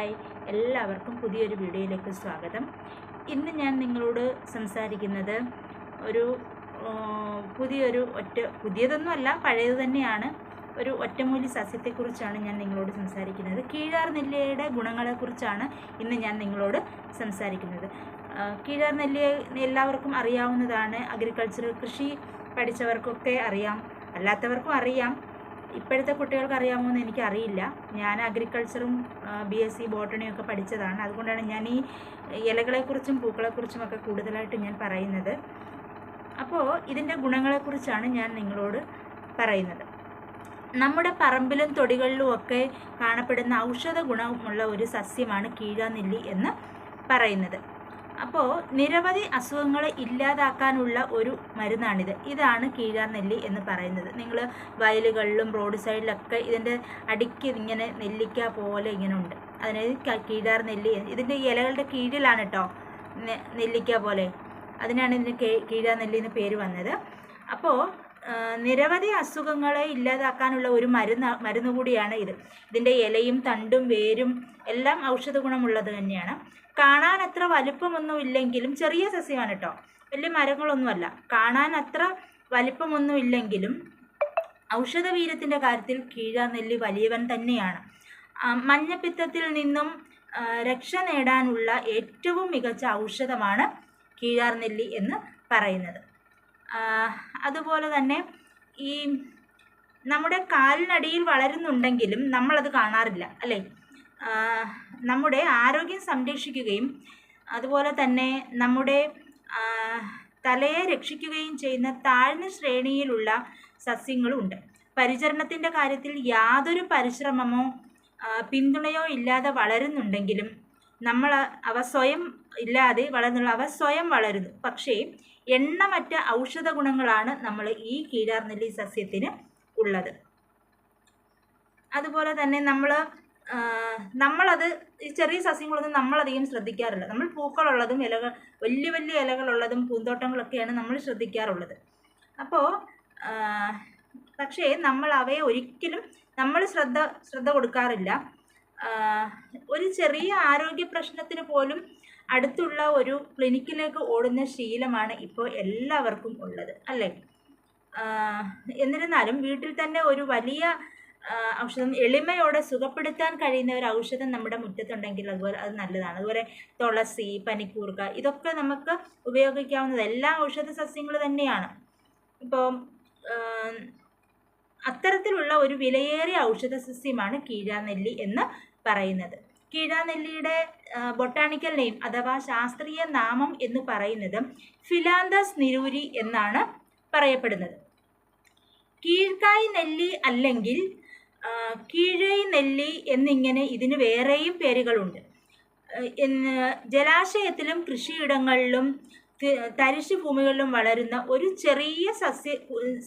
Hi. എല്ലാവർക്കും പുതിയൊരു വീഡിയോയിലേക്ക് സ്വാഗതം. ഇന്ന് ഞാൻ നിങ്ങളോട് സംസാരിക്കുന്നത് ഒരു പുതിയൊരു ഒറ്റ പുതിയതൊന്നുമല്ല പഴയത് തന്നെയാണ്. ഒരു ഒറ്റമൂലി സസ്യത്തെക്കുറിച്ചാണ് ഞാൻ നിങ്ങളോട് സംസാരിക്കുന്നത്. കീഴാർ നെല്ലിയുടെ ഗുണങ്ങളെക്കുറിച്ചാണ് ഇന്ന് ഞാൻ നിങ്ങളോട് സംസാരിക്കുന്നത്. കീഴാർ നെല്ലിയെ എല്ലാവർക്കും അറിയാവുന്നതാണ്. അഗ്രികൾച്ചറൽ കൃഷി പഠിച്ചവർക്കൊക്കെ അറിയാം. അല്ലാത്തവർക്കും അറിയാം. ഇപ്പോഴത്തെ കുട്ടികൾക്ക് അറിയാമോ എന്ന് എനിക്കറിയില്ല ഞാൻ അഗ്രികൾച്ചറും ബി എസ് സി ബോട്ടണിയും ഒക്കെ പഠിച്ചതാണ്. അതുകൊണ്ടാണ് ഞാൻ ഈ ഇലകളെക്കുറിച്ചും പൂക്കളെക്കുറിച്ചും ഒക്കെ കൂടുതലായിട്ട് ഞാൻ പറയുന്നത്. അപ്പോൾ ഇതിന്റെ ഗുണങ്ങളെക്കുറിച്ചാണ് ഞാൻ നിങ്ങളോട് പറയുന്നത്. നമ്മുടെ പറമ്പിലും തൊടികളിലും ഒക്കെ കാണപ്പെടുന്ന ഔഷധ ഗുണമുള്ള ഒരു സസ്യമാണ് കീഴാനെല്ലി എന്ന് പറയുന്നത്. അപ്പോൾ നിരവധി അസുഖങ്ങൾ ഇല്ലാതാക്കാനുള്ള ഒരു മരുന്നാണിത്. ഇതാണ് കീഴാർനെല്ലി എന്ന് പറയുന്നത്. നിങ്ങൾ വയലുകളിലും റോഡ് സൈഡിലൊക്കെ ഇതിന്റെ അടിക്ക് ഇങ്ങനെ നെല്ലിക്ക പോലെ ഇങ്ങനെ ഉണ്ട് അതിനായത് കീഴാർ നെല്ലി ഇതിന്റെ ഇലകളുടെ കീഴിലാണ് കേട്ടോ നെല്ലിക്ക പോലെ. അതിനാണ് ഇതിന് കീഴാർ നെല്ലി എന്ന് പേര് വന്നത്. അപ്പോൾ നിരവധി അസുഖങ്ങളെ ഇല്ലാതാക്കാനുള്ള ഒരു മരുന്ന് മരുന്ന് കൂടിയാണ് ഇത്. ഇതിന്റെ ഇലയും തണ്ടും വേരും എല്ലാം ഔഷധ ഗുണമുള്ളത് തന്നെയാണ്. കാണാൻ അത്ര വലിപ്പമൊന്നും ഇല്ലെങ്കിലും ചെറിയ സസ്യമാണ് കേട്ടോ വലിയ മരങ്ങളൊന്നുമല്ല. കാണാൻ അത്ര വലിപ്പമൊന്നും ഇല്ലെങ്കിലും ഔഷധവീര്യത്തിന്റെ കാര്യത്തിൽ കീഴാനെല്ലി വലിയവൻ തന്നെയാണ്. മഞ്ഞപ്പിത്തത്തിൽ നിന്നും രക്ഷ നേടാനുള്ള ഏറ്റവും മികച്ച ഔഷധമാണ് കീഴാർനെല്ലി എന്ന് പറയുന്നത്. അതുപോലെ തന്നെ ഈ നമ്മുടെ കാലിനടിയിൽ വളരുന്നുണ്ടെങ്കിലും നമ്മളത് കാണാറില്ല അല്ലേ? നമ്മുടെ ആരോഗ്യം സംരക്ഷിക്കുകയും അതുപോലെ തന്നെ നമ്മുടെ തലയെ രക്ഷിക്കുകയും ചെയ്യുന്ന താഴ്ന്ന ശ്രേണിയിലുള്ള സസ്യങ്ങളുണ്ട്. പരിചരണത്തിന്റെ കാര്യത്തിൽ യാതൊരു പരിശ്രമമോ പിന്തുണയോ ഇല്ലാതെ വളരുന്നുണ്ടെങ്കിലും നമ്മൾ അവ സ്വയം ഇല്ലാതെ വളർന്നുള്ള അവ സ്വയം വളരുന്നു. പക്ഷേ എണ്ണമറ്റ ഔഷധ ഗുണങ്ങളാണ് നമ്മൾ ഈ കീഴാർനെല്ലി സസ്യത്തിന് ഉള്ളത്. അതുപോലെ തന്നെ നമ്മൾ നമ്മളത് ഈ ചെറിയ സസ്യങ്ങളൊന്നും നമ്മളധികം ശ്രദ്ധിക്കാറില്ല. നമ്മൾ പൂക്കളുള്ളതും ഇലകൾ വലിയ വലിയ ഇലകളുള്ളതും പൂന്തോട്ടങ്ങളൊക്കെയാണ് നമ്മൾ ശ്രദ്ധിക്കാറുള്ളത്. അപ്പോൾ പക്ഷേ നമ്മൾ അവയെ ഒരിക്കലും നമ്മൾ ശ്രദ്ധ ശ്രദ്ധ കൊടുക്കാറില്ല. ഒരു ചെറിയ ആരോഗ്യ പ്രശ്നത്തിന് പോലും അടുത്തുള്ള ഒരു ക്ലിനിക്കിലേക്ക് ഓടുന്ന ശീലമാണ് ഇപ്പോൾ എല്ലാവർക്കും ഉള്ളത് അല്ലേ? എന്നിരുന്നാലും വീട്ടിൽ തന്നെ ഒരു വലിയ ഔഷധം എളിമയോടെ സുഖപ്പെടുത്താൻ കഴിയുന്ന ഒരു ഔഷധം നമ്മുടെ മുറ്റത്തുണ്ടെങ്കിൽ അതുപോലെ അത് നല്ലതാണ്. അതുപോലെ തുളസി പനിക്കൂർക്ക ഇതൊക്കെ നമുക്ക് ഉപയോഗിക്കാവുന്നത് എല്ലാ ഔഷധ സസ്യങ്ങൾ തന്നെയാണ്. ഇപ്പോൾ അത്തരത്തിലുള്ള ഒരു വിലയേറിയ ഔഷധ സസ്യമാണ് കീഴാനെല്ലി എന്ന് പറയുന്നത്. കീഴാനെല്ലിയുടെ ബൊട്ടാണിക്കൽ നെയിം അഥവാ ശാസ്ത്രീയ നാമം എന്ന് പറയുന്നത് ഫിലാന്തസ് നിരൂരി എന്നാണ് പറയപ്പെടുന്നത്. കീഴ്ക്കായ് നെല്ലി അല്ലെങ്കിൽ കീഴൈ നെല്ലി എന്നിങ്ങനെ ഇതിന് വേറെയും പേരുകളുണ്ട്. ജലാശയത്തിലും കൃഷിയിടങ്ങളിലും തരിശു ഭൂമികളിലും വളരുന്ന ഒരു ചെറിയ സസ്യ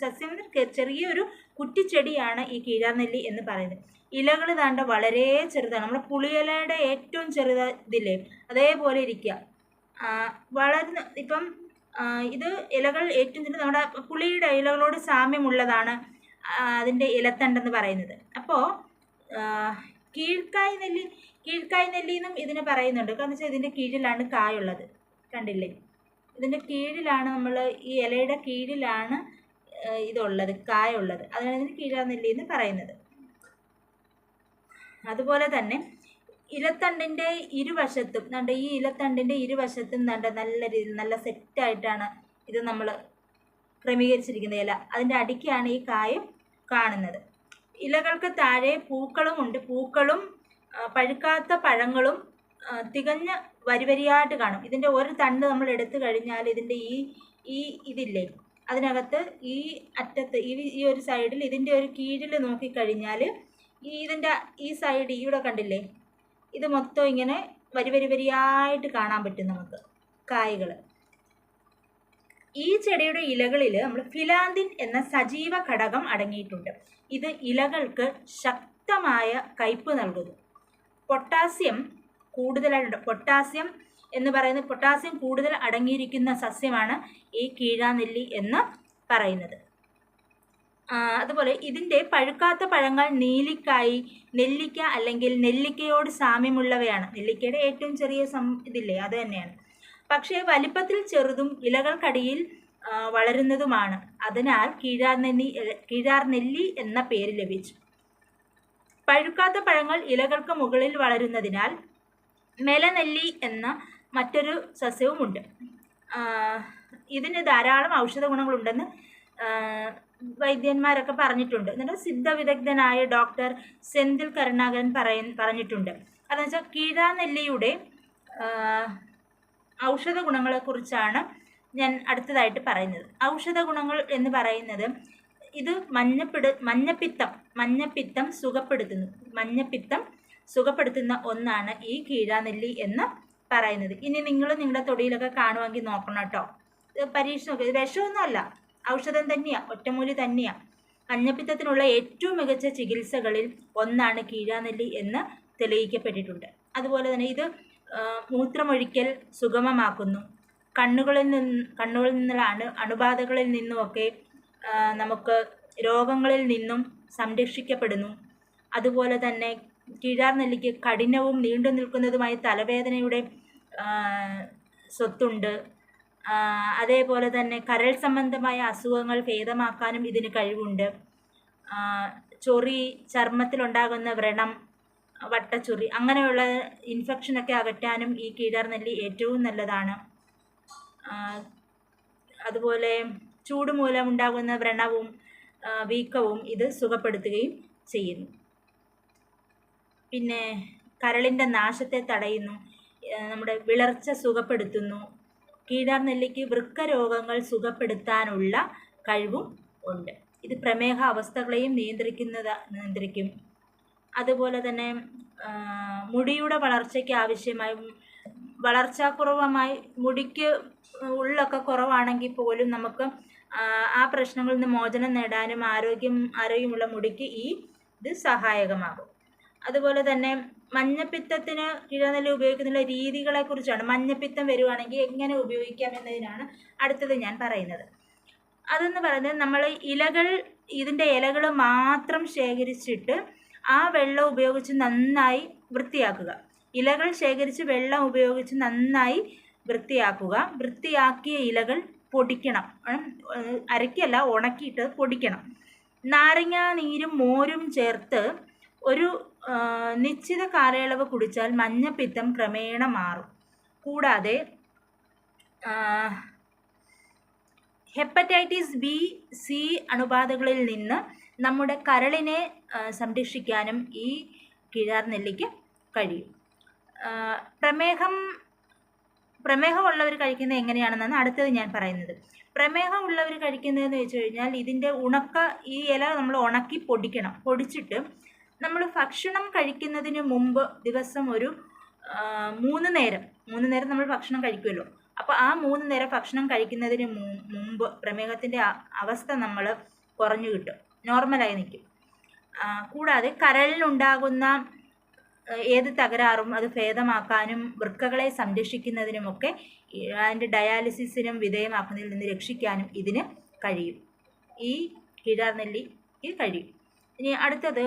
സസ്യം ചെറിയൊരു കുറ്റിച്ചെടിയാണ് ഈ കീഴാനെല്ലി എന്ന് പറയുന്നത്. ഇലകൾ താണ്ട വളരെ ചെറുതാണ്. നമ്മുടെ പുളിയിലയുടെ ഏറ്റവും ചെറുത അതേപോലെ ഇരിക്കുക വളരുന്ന ഇപ്പം ഇത് ഇലകൾ ഏറ്റവും ചെറുത് നമ്മുടെ പുളിയുടെ ഇലകളോട് സാമ്യമുള്ളതാണ്. അതിന്റെ ഇലത്തണ്ടെന്ന് പറയുന്നത്. അപ്പോൾ കീഴ്ക്കായ് നെല്ലി കീഴ്ക്കായ് നെല്ലി എന്നും ഇതിന് പറയുന്നുണ്ട്. കാരണം വെച്ചാൽ ഇതിന്റെ കീഴിലാണ് കായുള്ളത്. കണ്ടില്ലേ? ഇതിന്റെ കീഴിലാണ് നമ്മൾ ഈ ഇലയുടെ കീഴിലാണ് ഇതുള്ളത് കായുള്ളത്. അതാണ് ഇതിന് കീഴാനെല്ലി എന്ന് പറയുന്നത്. അതുപോലെ തന്നെ ഇലത്തണ്ടിന്റെ ഇരുവശത്തും കണ്ട? ഈ ഇലത്തണ്ടിന്റെ ഇരുവശത്തും കണ്ട? നല്ല രീതിയിൽ നല്ല സെറ്റായിട്ടാണ് ഇത് നമ്മൾ ക്രമീകരിച്ചിരിക്കുന്ന ഇല. അതിന്റെ അടിക്കാണ് ഈ കായം കാണുന്നത്. ഇലകൾക്ക് താഴെ പൂക്കളും ഉണ്ട് പൂക്കളും പഴുക്കാത്ത പഴങ്ങളും തികഞ്ഞ വരിവരിയായിട്ട് കാണും. ഇതിന്റെ ഒരു തണ്ട് നമ്മൾ എടുത്തു കഴിഞ്ഞാൽ ഇതിന്റെ ഈ ഈ ഇതില്ലേ അതിനകത്ത് ഈ അറ്റത്ത് ഈ ഈ ഒരു സൈഡിൽ ഇതിന്റെ ഒരു കീഴിൽ നോക്കിക്കഴിഞ്ഞാൽ ഈ ഇതിന്റെ ഈ സൈഡ് ഇവിടെ കണ്ടില്ലേ ഇത് മൊത്തം ഇങ്ങനെ വരി വരി വരിയായിട്ട് കാണാൻ പറ്റും നമുക്ക് കായ്കൾ ഈ ചെടിയുടെ ഇലകളിൽ നമ്മൾ ഫിലാന്തിൻ എന്ന സജീവ ഘടകം അടങ്ങിയിട്ടുണ്ട്. ഇത് ഇലകൾക്ക് ശക്തമായ കയ്പ് നൽകുന്നു. പൊട്ടാസ്യം കൂടുതലായിട്ടുണ്ട്. പൊട്ടാസ്യം എന്ന് പറയുന്നത് പൊട്ടാസ്യം കൂടുതൽ അടങ്ങിയിരിക്കുന്ന സസ്യമാണ് ഈ കീഴാനെല്ലി എന്ന് പറയുന്നത്. അതുപോലെ ഇതിന്റെ പഴുക്കാത്ത പഴങ്ങൾ നീലിക്കായി നെല്ലിക്ക അല്ലെങ്കിൽ നെല്ലിക്കയോട് സാമ്യമുള്ളവയാണ്. നെല്ലിക്കയുടെ ഏറ്റവും ചെറിയ സം ഇതില്ലേ അത് തന്നെയാണ്. പക്ഷേ വലിപ്പത്തിൽ ചെറുതും ഇലകൾക്കടിയിൽ വളരുന്നതുമാണ്. അതിനാൽ കീഴാർനെല്ലി കീഴാർനെല്ലി എന്ന പേര് ലഭിച്ചു. പഴുക്കാത്ത പഴങ്ങൾ ഇലകൾക്ക് മുകളിൽ വളരുന്നതിനാൽ മെലനെല്ലി എന്ന മറ്റൊരു സസ്യവുമുണ്ട്. ഇതിന് ധാരാളം ഔഷധ ഗുണങ്ങളുണ്ടെന്ന് വൈദ്യന്മാരൊക്കെ പറഞ്ഞിട്ടുണ്ട്. എന്നിട്ട് സിദ്ധവിദഗ്ധനായ ഡോക്ടർ സെന്തിൽ കരുണാകരൻ പറയ പറഞ്ഞിട്ടുണ്ട്. അതെന്ന് വെച്ചാൽ കീഴാനെല്ലിയുടെ ഔഷധ ഗുണങ്ങളെക്കുറിച്ചാണ് ഞാൻ അടുത്തതായിട്ട് പറയുന്നത്. ഔഷധ ഗുണങ്ങൾ എന്ന് പറയുന്നത് ഇത് മഞ്ഞപ്പിട മഞ്ഞപ്പിത്തം മഞ്ഞപ്പിത്തം സുഖപ്പെടുത്തുന്നു മഞ്ഞപ്പിത്തം സുഖപ്പെടുത്തുന്ന ഒന്നാണ് ഈ കീഴാനെല്ലി എന്ന് പറയുന്നത്. ഇനി നിങ്ങൾ നിങ്ങളുടെ തൊടിയിലൊക്കെ കാണുമെങ്കിൽ നോക്കണം കേട്ടോ. പരീക്ഷ നോക്കുക വിഷമൊന്നുമല്ല. ഔഷധം തന്നെയാണ് ഒറ്റമൂലി തന്നെയാണ് മഞ്ഞപ്പിത്തത്തിനുള്ള ഏറ്റവും മികച്ച ചികിത്സകളിൽ ഒന്നാണ് കീഴാനെല്ലി എന്ന് തെളിയിക്കപ്പെട്ടിട്ടുണ്ട്. അതുപോലെ തന്നെ ഇത് മൂത്രമൊഴിക്കൽ സുഗമമാക്കുന്നു. കണ്ണുകളിൽ നിന്ന് കണ്ണുകളിൽ നിന്നുള്ള അണു അണുബാധകളിൽ നിന്നുമൊക്കെ നമുക്ക് രോഗങ്ങളിൽ നിന്നും സംരക്ഷിക്കപ്പെടുന്നു. അതുപോലെ തന്നെ കിഴാർ നെല്ലിക്ക് കഠിനവും നീണ്ടു നിൽക്കുന്നതുമായ തലവേദനയുടെ സ്വത്തുണ്ട്. അതേപോലെ തന്നെ കരൾ സംബന്ധമായ അസുഖങ്ങൾ ഭേദമാക്കാനും ഇതിന് കഴിവുണ്ട്. ചൊറി ചർമ്മത്തിലുണ്ടാകുന്ന വ്രണം വട്ടച്ചൊറി. അങ്ങനെയുള്ള ഇൻഫെക്ഷനൊക്കെ അകറ്റാനും ഈ കീടർനെല്ലി ഏറ്റവും നല്ലതാണ്. അതുപോലെ ചൂട് മൂലം ഉണ്ടാകുന്ന വ്രണവും വീക്കവും ഇത് സുഖപ്പെടുത്തുകയും ചെയ്യുന്നു. പിന്നെ കരളിന്റെ നാശത്തെ തടയുന്നു. നമ്മുടെ വിളർച്ച സുഖപ്പെടുത്തുന്നു. കീടാർനെല്ലിക്ക് വൃക്ക രോഗങ്ങൾ സുഖപ്പെടുത്താനുള്ള കഴിവും ഉണ്ട്. ഇത് പ്രമേഹ അവസ്ഥകളെയും നിയന്ത്രിക്കുന്നത് നിയന്ത്രിക്കും. അതുപോലെ തന്നെ മുടിയുടെ വളർച്ചയ്ക്ക് ആവശ്യമായി വളർച്ചാക്കുറവുമായി മുടിക്ക് ഉള്ളൊക്കെ കുറവാണെങ്കിൽ പോലും നമുക്ക് ആ, പ്രശ്നങ്ങളിൽ നിന്ന് മോചനം നേടാനും ആരോഗ്യം ആരോഗ്യമുള്ള മുടിക്ക് ഈ ഇത് സഹായകമാകും. അതുപോലെ തന്നെ മഞ്ഞപ്പിത്തത്തിന് കിഴനെല്ലി ഉപയോഗിക്കുന്ന രീതികളെക്കുറിച്ചാണ്. മഞ്ഞപ്പിത്തം വരുവാണെങ്കിൽ എങ്ങനെ ഉപയോഗിക്കാം എന്നതിനാണ് അടുത്തത് ഞാൻ പറയുന്നത്. അതെന്ന് പറയുന്നത് നമ്മൾ ഇലകൾ ഇതിന്റെ ഇലകൾ മാത്രം ശേഖരിച്ചിട്ട് ആ വെള്ളം ഉപയോഗിച്ച് നന്നായി വൃത്തിയാക്കുക. ഇലകൾ ശേഖരിച്ച് വെള്ളം ഉപയോഗിച്ച് നന്നായി വൃത്തിയാക്കുക. വൃത്തിയാക്കിയ ഇലകൾ പൊടിക്കണം. അരക്കല്ല ഉണക്കിയിട്ട് പൊടിക്കണം. നാരങ്ങ നീരും മോരും ചേർത്ത് ഒരു നിശ്ചിത കാലയളവ് കുടിച്ചാൽ മഞ്ഞപ്പിത്തം ക്രമേണ മാറും. കൂടാതെ ഹെപ്പറ്റൈറ്റിസ് ബി സി അണുബാധകളിൽ നിന്ന് നമ്മുടെ കരളിനെ സംരക്ഷിക്കാനും ഈ കിഴാർ നെല്ലിക്ക് കഴിയും പ്രമേഹം പ്രമേഹമുള്ളവർ കഴിക്കുന്നത് എങ്ങനെയാണെന്നാണ് അടുത്തത് ഞാൻ പറയുന്നത്. പ്രമേഹമുള്ളവർ കഴിക്കുന്നതെന്ന് വെച്ച് കഴിഞ്ഞാൽ ഇതിന്റെ ഉണക്ക ഈ ഇല നമ്മൾ ഉണക്കി പൊടിക്കണം. പൊടിച്ചിട്ട് നമ്മൾ ഭക്ഷണം കഴിക്കുന്നതിന് മുമ്പ് ദിവസം ഒരു മൂന്ന് നേരം മൂന്ന് നേരം നമ്മൾ ഭക്ഷണം കഴിക്കുമല്ലോ. അപ്പോൾ ആ മൂന്ന് നേരം ഭക്ഷണം കഴിക്കുന്നതിന് മുമ്പ് പ്രമേഹത്തിന്റെ അവസ്ഥ നമ്മൾ കുറഞ്ഞു കിട്ടും. നോർമലായി നിൽക്കും. കൂടാതെ കരളിലുണ്ടാകുന്ന ഏത് തകരാറും അത് ഭേദമാക്കാനും വൃക്കകളെ സംരക്ഷിക്കുന്നതിനുമൊക്കെ അതിന്റെ ഡയാലിസിസിനും വിധേയമാക്കുന്നതിൽ നിന്ന് രക്ഷിക്കാനും ഇതിന് കഴിയും. ഈ കിഴാർനെല്ലിക്ക് കഴിയും. ഇനി അടുത്തത്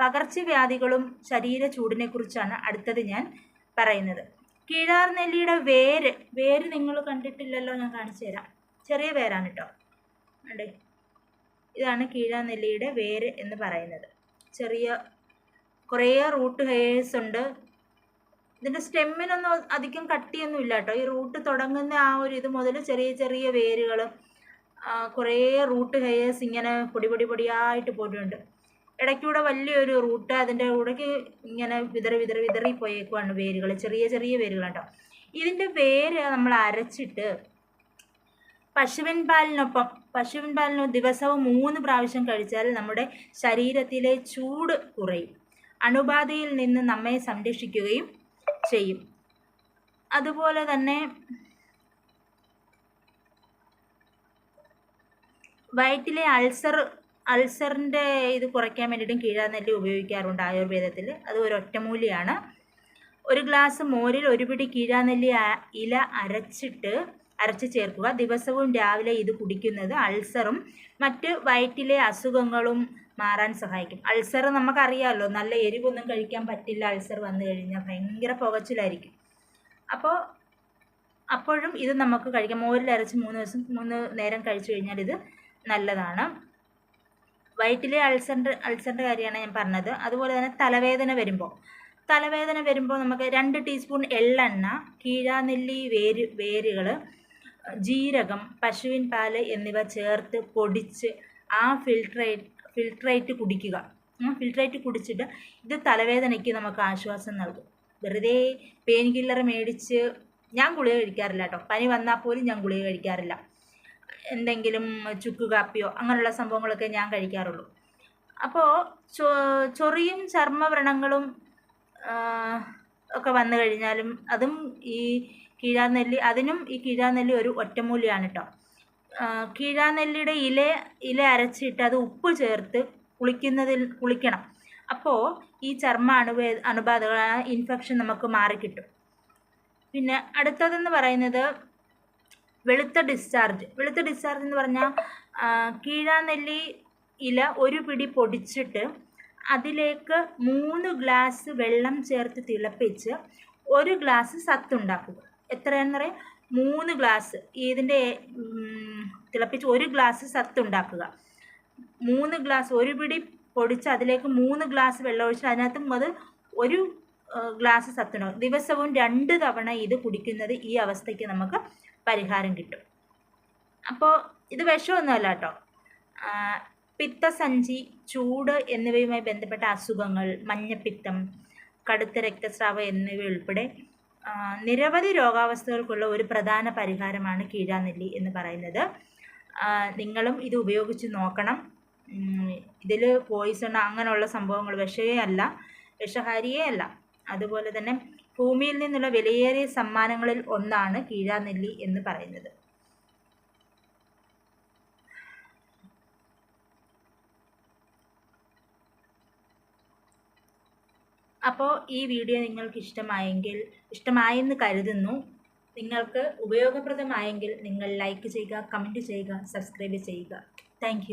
പകർച്ചവ്യാധികളും ശരീര ചൂടിനെക്കുറിച്ചാണ് അടുത്തത് ഞാൻ പറയുന്നത്. കീഴാർനെല്ലിയുടെ വേര് വേര് നിങ്ങൾ കണ്ടിട്ടില്ലല്ലോ ഞാൻ കാണിച്ചു തരാം ചെറിയ വേരാണ് കേട്ടോ അണ്ടേ ഇതാണ് കീഴാനെല്ലിയുടെ വേര് എന്ന് പറയുന്നത്. ചെറിയ കുറേ റൂട്ട് ഹെയേഴ്സ് ഉണ്ട്. ഇതിന്റെ സ്റ്റെമ്മിനൊന്നും അധികം കട്ടിയൊന്നും ഇല്ല കേട്ടോ. ഈ റൂട്ട് തുടങ്ങുന്ന ആ ഒരു ഇത് മുതൽ ചെറിയ ചെറിയ വേരുകൾ കുറേ റൂട്ട് ഹെയേഴ്സ് ഇങ്ങനെ പൊടി പൊടി പൊടിയായിട്ട് പോയിട്ടുണ്ട്. ഇടയ്ക്കൂടെ വലിയൊരു റൂട്ട് അതിന്റെ കൂടെക്ക് ഇങ്ങനെ വിതറി വിതറി വിതറി പോയേക്കുവാണ് വേരുകൾ ചെറിയ ചെറിയ വേരുകളാട്ടോ ഇതിന്റെ വേര് നമ്മൾ അരച്ചിട്ട് പശുവിൻ പാലിനൊപ്പം പശുവിൻ പാലിന് ദിവസവും മൂന്ന് പ്രാവശ്യം കഴിച്ചാൽ നമ്മുടെ ശരീരത്തിലെ ചൂട് കുറയും. അണുബാധയിൽ നിന്ന് നമ്മെ സംരക്ഷിക്കുകയും ചെയ്യും. അതുപോലെ തന്നെ വയറ്റിലെ അൾസർ അൾസറിന്റെ ഇത് കുറയ്ക്കാൻ വേണ്ടിയിട്ടും കീഴാനെല്ലി ഉപയോഗിക്കാറുണ്ട് ആയുർവേദത്തിൽ. അത് ഒരു ഒറ്റമൂലിയാണ് ഒരു ഗ്ലാസ് മോരിൽ ഒരു പിടി കീഴാനെല്ലി ഇല അരച്ചിട്ട് അരച്ച് ചേർക്കുക. ദിവസവും രാവിലെ ഇത് കുടിക്കുന്നത് അൾസറും മറ്റ് വയറ്റിലെ അസുഖങ്ങളും മാറാൻ സഹായിക്കും. അൾസർ നമുക്കറിയാമല്ലോ നല്ല എരിവൊന്നും കഴിക്കാൻ പറ്റില്ല. അൾസർ വന്നു കഴിഞ്ഞാൽ ഭയങ്കര പുകച്ചിലായിരിക്കും. അപ്പോൾ അപ്പോഴും ഇത് നമുക്ക് കഴിക്കാം. മോരിൽ അരച്ച് മൂന്ന് ദിവസം മൂന്ന് നേരം കഴിച്ചു കഴിഞ്ഞാൽ ഇത് നല്ലതാണ്. വയറ്റിലെ അൾസറിന്റെ അൾസറിന്റെ കാര്യമാണ് ഞാൻ പറഞ്ഞത്. അതുപോലെ തന്നെ തലവേദന വരുമ്പോൾ. തലവേദന വരുമ്പോൾ നമുക്ക് രണ്ട് ടീസ്പൂൺ എള്ളെണ്ണ കീഴാനെല്ലി വേര് വേരുകൾ ജീരകം പശുവിൻ പാൽ എന്നിവ ചേർത്ത് പൊടിച്ച് ആ ഫിൽട്രേറ്റ് ഫിൽട്രേറ്റ് കുടിക്കുക. ഫിൽട്രേറ്റ് കുടിച്ചിട്ട് ഇത് തലവേദനയ്ക്ക് നമുക്ക് ആശ്വാസം നൽകും. വെറുതെ പെയിൻ കില്ലർ മേടിച്ച് ഞാൻ ഗുളിക കഴിക്കാറില്ല കേട്ടോ. പനി വന്നാൽ പോലും ഞാൻ ഗുളിക കഴിക്കാറില്ല. എന്തെങ്കിലും ചുക്ക് കാപ്പിയോ അങ്ങനെയുള്ള സംഭവങ്ങളൊക്കെ ഞാൻ കഴിക്കാറുള്ളൂ. അപ്പോൾ ചൊറിയും ചർമ്മവ്രണങ്ങളും ഒക്കെ വന്നു കഴിഞ്ഞാലും അതും ഈ കീഴാനെല്ലി അതിനും ഈ കീഴാനെല്ലി ഒരു ഒറ്റമൂലിയാണ് കേട്ടോ കീഴാനെല്ലിയുടെ ഇല ഇല അരച്ചിട്ട് അത് ഉപ്പ് ചേർത്ത് കുളിക്കുന്നതിൽ കുളിക്കണം. അപ്പോൾ ഈ ചർമ്മ അണുവേ അണുബാധകൾ ഇൻഫെക്ഷൻ നമുക്ക് മാറിക്കിട്ടും പിന്നെ അടുത്തതെന്ന് പറയുന്നത് വെളുത്ത ഡിസ്ചാർജ്. വെളുത്ത ഡിസ്ചാർജ് എന്ന് പറഞ്ഞാൽ കീഴാനെല്ലി ഇല ഒരു പിടി പൊടിച്ചിട്ട് അതിലേക്ക് മൂന്ന് ഗ്ലാസ് വെള്ളം ചേർത്ത് തിളപ്പിച്ച് ഒരു ഗ്ലാസ് സത്തുണ്ടാക്കുക. എത്രയാണെന്ന് പറയാം മൂന്ന് ഗ്ലാസ് ഇതിന്റെ തിളപ്പിച്ച് ഒരു ഗ്ലാസ് സത്ത് ഉണ്ടാക്കുക. മൂന്ന് ഗ്ലാസ് ഒരു പിടി പൊടിച്ച് അതിലേക്ക് മൂന്ന് ഗ്ലാസ് വെള്ളം ഒഴിച്ച് അതിനകത്തും അത് ഒരു ഗ്ലാസ് സത്തുണ്ടോ ദിവസവും രണ്ട് തവണ ഇത് കുടിക്കുന്നത് ഈ അവസ്ഥയ്ക്ക് നമുക്ക് പരിഹാരം കിട്ടും. അപ്പോൾ ഇത് വിഷമൊന്നുമല്ല കേട്ടോ. പിത്തസഞ്ചി ചൂട് എന്നിവയുമായി ബന്ധപ്പെട്ട അസുഖങ്ങൾ മഞ്ഞപ്പിത്തം കടുത്ത രക്തസ്രാവം എന്നിവ ഉൾപ്പെടെ നിരവധി രോഗാവസ്ഥകൾക്കുള്ള ഒരു പ്രധാന പരിഹാരമാണ് കീഴാനെല്ലി എന്ന് പറയുന്നത്. നിങ്ങളും ഇത് ഉപയോഗിച്ച് നോക്കണം. ഇതിൽ പോയിസൺ അങ്ങനെയുള്ള സംഭവങ്ങൾ വിഷയേ അല്ല വിഷഹാരിയേ അല്ല. അതുപോലെ തന്നെ ഭൂമിയിൽ നിന്നുള്ള വിലയേറിയ സമ്മാനങ്ങളിൽ ഒന്നാണ് കീഴാനെല്ലി എന്ന് പറയുന്നത്. അപ്പോൾ ഈ വീഡിയോ നിങ്ങൾക്ക് ഇഷ്ടമായെങ്കിൽ ഇഷ്ടമായെന്ന് കരുതുന്നു. നിങ്ങൾക്ക് ഉപയോഗപ്രദമായെങ്കിൽ നിങ്ങൾ ലൈക്ക് ചെയ്യുക കമന്റ് ചെയ്യുക സബ്സ്ക്രൈബ് ചെയ്യുക. താങ്ക്